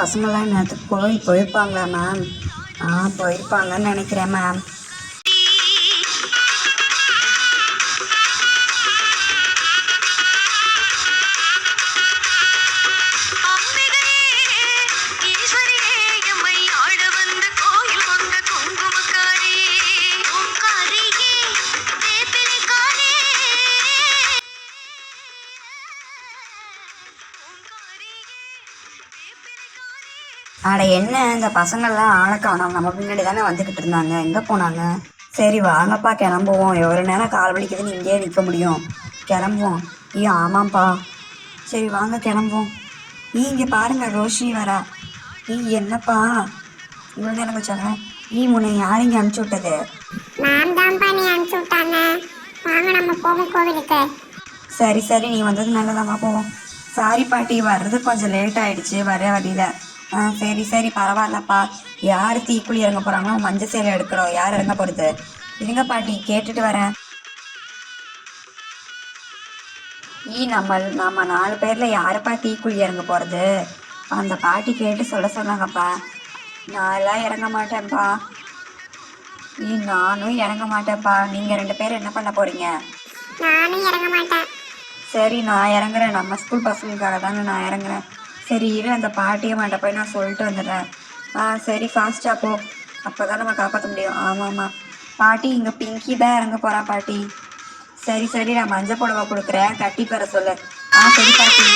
பசங்களாம் நேற்று போய் போயிருப்பாங்களா மேம் ஆ போயிருப்பாங்கன்னு நினைக்கிறேன் மேம் அட என்ன இந்த பசங்கள்லாம் ஆளை காணோம் நம்ம பின்னாடி தானே வந்துக்கிட்டு இருந்தாங்க. எங்கே போனாங்க? சரி வாங்கப்பா கிளம்புவோம். எவ்வளோ நேரம் கால் வலிக்குதுன்னு இங்கேயே நிற்க முடியும். கிளம்புவோம். ஐயோ ஆமாம்ப்பா. சரி வாங்க கிளம்புவோம். நீ இங்கே பாருங்க ரோஷினி வரா. நீ என்னப்பா? இவ்வளோ நேரம் வச்சாங்க நீ உன்னை யார் இங்கே அனுப்பிச்சி விட்டது? மேம் தான் பண்ணி அனுப்பிச்சு விட்டாங்க. வாங்க நம்ம போவோம் கோவிலுக்கு. சரி சரி நீ வந்தது நல்லதாம்மா போவோம். சாரி பாட்டி வர்றது கொஞ்சம் லேட் ஆயிடுச்சு. வர வழியில. ஆ சரி சரி பரவாயில்லப்பா. யார் தீக்குழி இறங்க போகிறாங்களோ மஞ்சள் சேலை எடுக்கிறோம். யார் இறங்க போகிறது இருங்க பாட்டி கேட்டுட்டு வரேன். ஈ நம்ம நம்ம நாலு பேரில் யாருப்பா தீக்குழி இறங்க போகிறது அந்த பாட்டி கேட்டு சொல்ல சொன்னாங்கப்பா. நான்லாம் இறங்க மாட்டேன்ப்பா. ஈ நானும் இறங்க மாட்டேன்ப்பா. நீங்கள் ரெண்டு பேரும் என்ன பண்ண போகிறீங்க நானும் இறங்க மாட்டேன். சரி நான் இறங்குறேன். நம்ம ஸ்கூல் பசங்களுக்காக தானே நான் இறங்குறேன். சரி இரு அந்த பாட்டியை மாட்ட போய் நான் சொல்லிட்டு வந்துடுறேன். ஆ சரி ஃபாஸ்ட்டாக போ. அப்போ தான் நம்ம காப்பாற்ற முடியும். ஆமாம் ஆமாம் பாட்டி இங்கே பிங்கி தான் இறங்க போகிறா பாட்டி. சரி சரி நான் மஞ்சள் புடவை கொடுக்குறேன். கட்டி பெற சொல்லு. ஆ சரி பாட்டி.